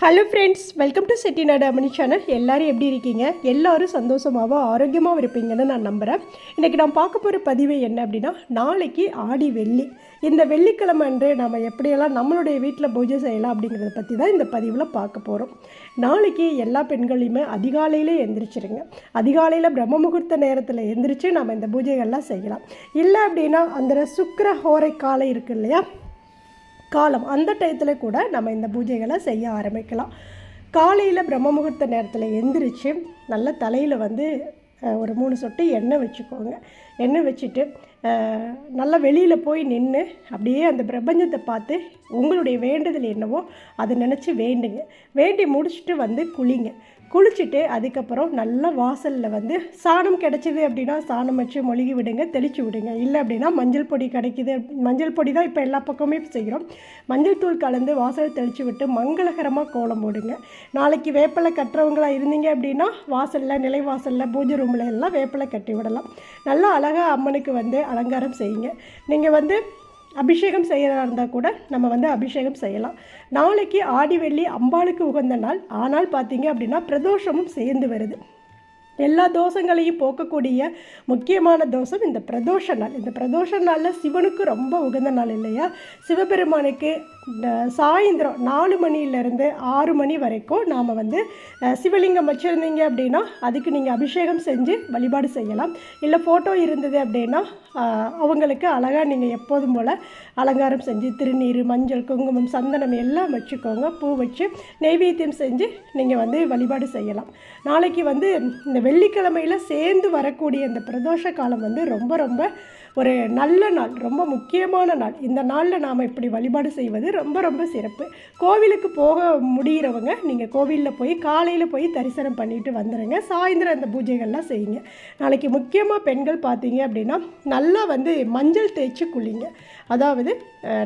Hello friends welcome to Chettinad Amani channel எல்லோரும் எப்படி இருக்கீங்க? எல்லோரும் சந்தோஷமாகவும் ஆரோக்கியமாகவும் இருப்பீங்கன்னு நான் நம்புகிறேன் இன்றைக்கி நான் பார்க்க போகிற பதிவு என்ன அப்படின்னா நாளைக்கு ஆடி வெள்ளி. இந்த வெள்ளிக்கிழமை அன்று நம்ம எப்படியெல்லாம் நம்மளுடைய வீட்டில் பூஜை செய்யலாம் அப்படிங்கிறத பற்றி தான் இந்த பதிவில் பார்க்க போகிறோம் நாளைக்கு எல்லா பெண்களையுமே அதிகாலையிலே எந்திரிச்சிருங்க. அதிகாலையில் பிரம்ம முகூர்த்த நேரத்தில் எந்திரிச்சு நம்ம இந்த பூஜைகள்லாம் செய்யலாம். இல்லை அப்படின்னா அந்த சுக்கர ஹோரை காலை இருக்கு இல்லையா? காலம். அந்த டயத்தில் கூட நம்ம இந்த பூஜைகளை செய்ய ஆரம்பிக்கலாம். காலையில் பிரம்ம முகூர்த்த நேரத்தில் எந்திரிச்சு நல்ல தலையில் வந்து ஒரு மூணு சொட்டு எண்ணெய் வச்சுக்கோங்க. எண்ணெய் வச்சுட்டு நல்லா வெளியில் போய் நின்று அப்படியே அந்த பிரபஞ்சத்தை பார்த்து உங்களுடைய வேண்டுதல் என்னவோ அதை நினச்சி வேண்டுங்க. வேண்டி முடிச்சுட்டு வந்து குளிங்க. குளிச்சுட்டு அதுக்கப்புறம் நல்லா வாசலில் வந்து சாணம் கிடச்சிது அப்படின்னா சாணம் வச்சு மொழுகி விடுங்க தெளித்து விடுங்க. இல்லை அப்படின்னா மஞ்சள் பொடி கிடைக்கிது. மஞ்சள் பொடி தான் இப்போ எல்லா பக்கமே செய்கிறோம் மஞ்சள் தூள் கலந்து வாசல் தெளித்து விட்டு மங்களகரமாக கோலம் போடுங்க. நாளைக்கு வேப்பிலை கட்டுறவங்களா இருந்தீங்க அப்படின்னா வாசலில் நிலைவாசலில் பூஜை ரூமில் எல்லாம் வேப்பிலை கட்டி விடலாம். நல்லா அழகாக அம்மனுக்கு வந்து அலங்காரம் செய்யுங்க. நீங்கள் வந்து அபிஷேகம் செய்கிறதா இருந்தால் கூட நம்ம வந்து அபிஷேகம் செய்யலாம். நாளைக்கு ஆடி வெள்ளி அம்பாளுக்கு உகந்த நாள். ஆனால் பார்த்தீங்க அப்படின்னா பிரதோஷமும் சேர்ந்து வருது. எல்லா தோஷங்களையும் போக்கக்கூடிய முக்கியமான தோஷம் இந்த பிரதோஷ நாள். இந்த பிரதோஷ நாளில் சிவனுக்கு ரொம்ப உகந்த நாள் இல்லையா? சிவபெருமானுக்கு சாயந்தரம் நாலு மணியிலேருந்து ஆறு மணி வரைக்கும் நாம் வந்து சிவலிங்கம் வச்சுருந்தீங்க அப்படின்னா அதுக்கு நீங்கள் அபிஷேகம் செஞ்சு வழிபாடு செய்யலாம். இல்லை ஃபோட்டோ இருந்தது அப்படின்னா அவங்களுக்கு அழகாக நீங்கள் எப்போதும் போல் அலங்காரம் செஞ்சு திருநீர் மஞ்சள் குங்குமம் சந்தனம் எல்லாம் வச்சுக்கோங்க. பூ வச்சு நெய்வேத்தியம் செஞ்சு நீங்கள் வந்து வழிபாடு செய்யலாம். நாளைக்கு வந்து இந்த வெள்ளிக்கிழமையில் சேர்ந்து வரக்கூடிய இந்த பிரதோஷ காலம் வந்து ரொம்ப ரொம்ப ஒரு நல்ல நாள் ரொம்ப முக்கியமான நாள். இந்த நாளில் நாம் இப்படி வழிபாடு செய்வது ரொம்ப ரொம்ப சிறப்பு. கோவிலுக்கு போக முடிகிறவங்க நீங்கள் கோவிலில் போய் காலையில் போய் தரிசனம் பண்ணிட்டு வந்துடுங்க சாயந்தரம் அந்த பூஜைகள்லாம் செய்யுங்க. நாளைக்கு முக்கியமாக பெண்கள் பார்த்தீங்க அப்படின்னா நல்லா வந்து மஞ்சள் தேய்ச்சி குளிங்க. அதாவது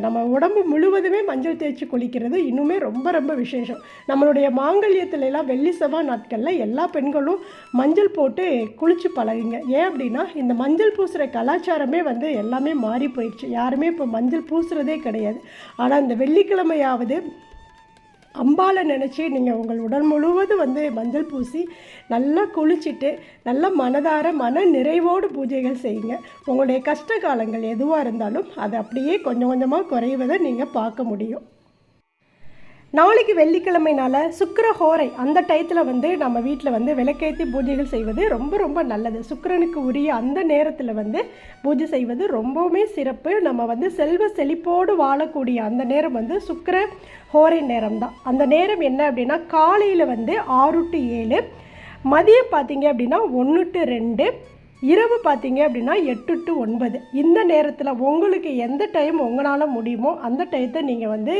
நம்ம உடம்பு முழுவதுமே மஞ்சள் தேய்ச்சி குளிக்கிறது இன்னுமே ரொம்ப ரொம்ப விசேஷம். நம்மளுடைய மாங்கல்யத்துல எல்லாம் வெள்ளி செவ்வாய் நாட்களில் எல்லா பெண்களும் மஞ்சள் போட்டு குளிச்சு பழகுங்க. ஏன் அப்படின்னா இந்த மஞ்சள் பூசுகிற கலாச்சாரமே வந்து எல்லாமே மாறி போயிடுச்சு. யாருமே இப்போ மஞ்சள் பூசுறதே கிடையாது. ஆனால் இந்த வெள்ளிக்கிழமையாவது அம்பாவை நினச்சி நீங்கள் உங்கள் உடல் முழுவதும் வந்து மஞ்சள் பூசி நல்லா குளிச்சுட்டு நல்லா மனதார மன நிறைவோடு பூஜைகள் செய்யுங்க. உங்களுடைய கஷ்ட காலங்கள் எதுவாக இருந்தாலும் அது அப்படியே கொஞ்சம் கொஞ்சமாக குறைவதை நீங்கள் பார்க்க முடியும். நாளைக்கு வெள்ளிக்கிழமைனால சுக்கிர ஹோரை அந்த டயத்தில் வந்து நம்ம வீட்டில் வந்து விளக்கேற்றி பூஜைகள் செய்வது ரொம்ப ரொம்ப நல்லது. சுக்கிரனுக்கு உரிய அந்த நேரத்தில் வந்து பூஜை செய்வது ரொம்பவுமே சிறப்பு. நம்ம வந்து செல்வ செழிப்போடு வாழக்கூடிய அந்த நேரம் வந்து சுக்கர ஹோரை நேரம் தான் அந்த நேரம் என்ன அப்படின்னா காலையில் வந்து ஆறு டு ஏழு மதியம் பார்த்தீங்க அப்படின்னா ஒன்று டு ரெண்டு இரவு பார்த்தீங்க அப்படின்னா எட்டு டு ஒன்பது. இந்த நேரத்தில் உங்களுக்கு எந்த டைம் உங்களால் முடியுமோ அந்த டயத்தை நீங்கள் வந்து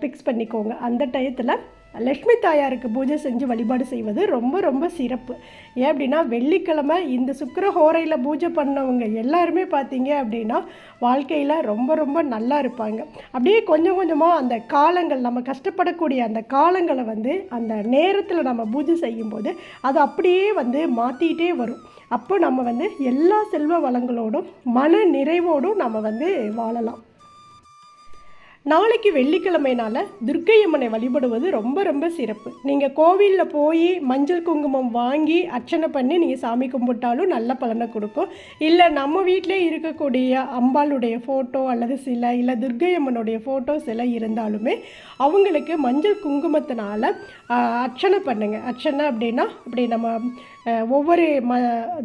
ஃபிக்ஸ் பண்ணிக்கோங்க. அந்த டயத்தில் லக்ஷ்மி தாயாருக்கு பூஜை செஞ்சு வழிபாடு செய்வது ரொம்ப ரொம்ப சிறப்பு. ஏன் அப்படின்னா வெள்ளிக்கிழமை இந்த சுக்கர ஹோரையில் பூஜை பண்ணவங்க எல்லாருமே பார்த்தீங்க அப்படின்னா வாழ்க்கையில் ரொம்ப ரொம்ப நல்லா இருப்பாங்க. அப்படியே கொஞ்சம் கொஞ்சமாக அந்த காலங்கள் நம்ம கஷ்டப்படக்கூடிய அந்த காலங்களை வந்து அந்த நேரத்தில் நம்ம பூஜை செய்யும்போது அது அப்படியே வந்து மாற்றிக்கிட்டே வரும். அப்போ நம்ம வந்து எல்லா செல்வ வளங்களோடும் மன நிறைவோடும் நம்ம வந்து வாழலாம். நாளைக்கு வெள்ளிக்கிழமைனால துர்க்கையம்மனை வழிபடுவது ரொம்ப ரொம்ப சிறப்பு. நீங்கள் கோவிலில் போய் மஞ்சள் குங்குமம் வாங்கி அர்ச்சனை பண்ணி நீங்கள் சாமி கும்பிட்டாலும் நல்ல பலனை கொடுக்கும். இல்லை நம்ம வீட்டிலே இருக்கக்கூடிய அம்பாளுடைய ஃபோட்டோ அல்லது சிலை இல்லை துர்க்கையம்மனுடைய ஃபோட்டோ சிலை இருந்தாலுமே அவங்களுக்கு மஞ்சள் குங்குமத்தினால அர்ச்சனை பண்ணுங்கள் அர்ச்சனை அப்படின்னா அப்படி நம்ம ஒவ்வொரு ம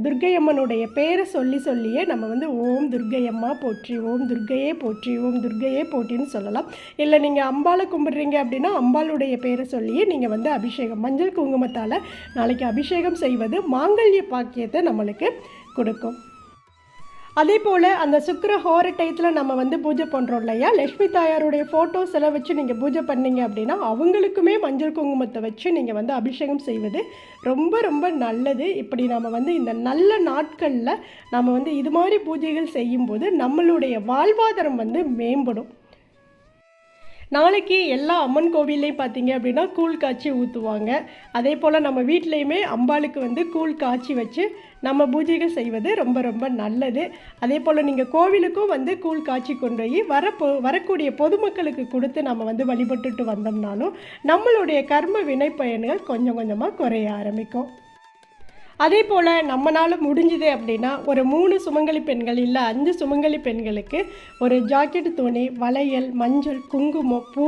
துர்க்கையம்மனுடைய பேரை சொல்லி சொல்லியே நம்ம வந்து ஓம் துர்க்கையம்மா போற்றி ஓம் துர்க்கையே போற்றி ஓம் துர்க்கையே போற்றின்னு சொல்லலாம். இல்லை நீங்கள் அம்பாளை கும்பிட்றீங்க அப்படின்னா அம்பாளுடைய பேரை சொல்லியே நீங்கள் வந்து அபிஷேகம் மஞ்சள் குங்குமத்தால் நாளைக்கு அபிஷேகம் செய்வது மாங்கல்ய பாக்கியத்தை நம்மளுக்கு கொடுக்கும். அதே போல் அந்த சுக்கர ஹோர டயத்தில் நம்ம வந்து பூஜை பண்ணுறோம் இல்லையா? லக்ஷ்மி தாயாருடைய ஃபோட்டோஸ் எல்லாம் வச்சு நீங்கள் பூஜை பண்ணீங்க அப்படின்னா அவங்களுக்குமே மஞ்சள் குங்குமத்தை வச்சு நீங்கள் வந்து அபிஷேகம் செய்வது ரொம்ப ரொம்ப நல்லது. இப்படி நம்ம வந்து இந்த நல்ல நாட்களில் நம்ம வந்து இது மாதிரி பூஜைகள் செய்யும்போது நம்மளுடைய வாழ்வாதாரம் வந்து மேம்படும். நாளைக்கு எல்லா அம்மன் கோவில்லையும் பார்த்தீங்க அப்படின்னா கூழ் காய்ச்சி ஊற்றுவாங்க. அதே போல் நம்ம வீட்லேயுமே அம்பாளுக்கு வந்து கூழ் காய்ச்சி வச்சு நம்ம பூஜைகள் செய்வது ரொம்ப ரொம்ப நல்லது. அதே போல் நீங்கள் கோவிலுக்கும் வந்து கூழ் காய்ச்சி கொண்டு போய் வர வரக்கூடிய பொதுமக்களுக்கு கொடுத்து நம்ம வந்து வழிபட்டுட்டு வந்தோம்னாலும் நம்மளுடைய கர்ம வினை பயன்கள் கொஞ்சம் கொஞ்சமாக குறைய ஆரம்பிக்கும். அதே போல் நம்மளால் முடிஞ்சுது அப்படின்னா ஒரு மூணு சுமங்கலி பெண்கள் இல்லை அஞ்சு சுமங்கலி பெண்களுக்கு ஒரு ஜாக்கெட் துணி வளையல் மஞ்சள் குங்குமம் பூ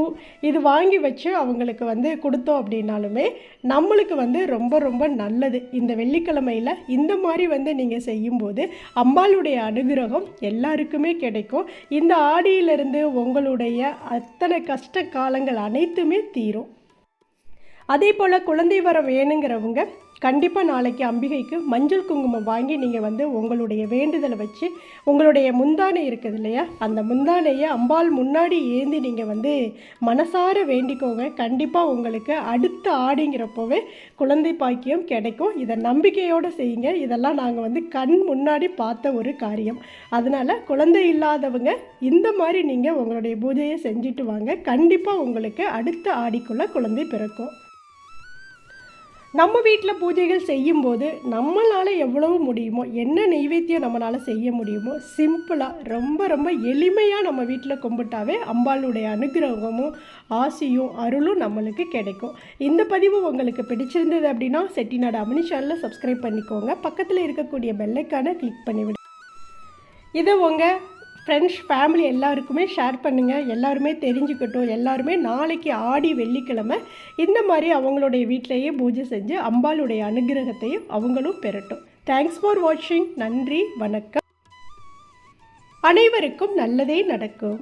இது வாங்கி வச்சு அவங்களுக்கு வந்து கொடுத்தோம் அப்படின்னாலுமே நம்மளுக்கு வந்து ரொம்ப ரொம்ப நல்லது. இந்த வெள்ளிக்கிழமையில் இந்த மாதிரி வந்து நீங்கள் செய்யும்போது அம்பாளுடைய அனுகிரகம் எல்லாருக்குமே கிடைக்கும். இந்த ஆடியிலிருந்து உங்களுடைய அத்தனை கஷ்ட காலங்கள் அனைத்துமே தீரும். அதே போல் குழந்தை வரம் வேணுங்கிறவங்க கண்டிப்பாக நாளைக்கு அம்பிகைக்கு மஞ்சள் குங்குமம் வாங்கி நீங்கள் வந்து உங்களுடைய வேண்டுதலை வச்சு உங்களுடைய முந்தானை இருக்குது இல்லையா? அந்த முந்தானையை அம்பாள் முன்னாடி ஏந்தி நீங்கள் வந்து மனசார வேண்டிக்கோங்க. கண்டிப்பாக உங்களுக்கு அடுத்த ஆடிங்கிறப்போவே குழந்தை பாக்கியம் கிடைக்கும். இதை நம்பிக்கையோடு செய்யுங்க. இதெல்லாம் நாங்கள் வந்து கண் முன்னாடி பார்த்த ஒரு காரியம். அதனால் குழந்தை இல்லாதவங்க இந்த மாதிரி நீங்கள் உங்களுடைய பூஜையை செஞ்சுட்டு வாங்க. கண்டிப்பாக உங்களுக்கு அடுத்த ஆடிக்குள்ளே குழந்தை பிறக்கும். நம்ம வீட்டில் பூஜைகள் செய்யும்போது நம்மளால் எவ்வளவு முடியுமோ என்ன நெய்வேத்தியம் நம்மளால் செய்ய முடியுமோ சிம்பிளாக ரொம்ப ரொம்ப எளிமையாக நம்ம வீட்டில் கும்பிட்டாவே அம்பாளுடைய அனுகிரகமும் ஆசையும் அருளும் நம்மளுக்கு கிடைக்கும். இந்த பதிவு உங்களுக்கு பிடிச்சிருந்தது அப்படின்னா செட்டிநாடு அமினி சேனலில் சப்ஸ்கிரைப் பண்ணிக்கோங்க. பக்கத்தில் இருக்கக்கூடிய பெல்லைக்கான கிளிக் பண்ணிவிடு. இதை உங்கள் ஃப்ரெண்ட்ஸ் ஃபேமிலி எல்லாருக்குமே ஷேர் பண்ணுங்கள் எல்லாருமே தெரிஞ்சுக்கட்டும். எல்லாருமே நாளைக்கு ஆடி வெள்ளிக்கிழமை இந்த மாதிரி அவங்களுடைய வீட்டிலையே பூஜை செஞ்சு அம்பாளுடைய அனுகிரகத்தையும் அவங்களும் பெறட்டும். தேங்க்ஸ் ஃபார் வாட்சிங் நன்றி வணக்கம். அனைவருக்கும் நல்லதே நடக்கும்.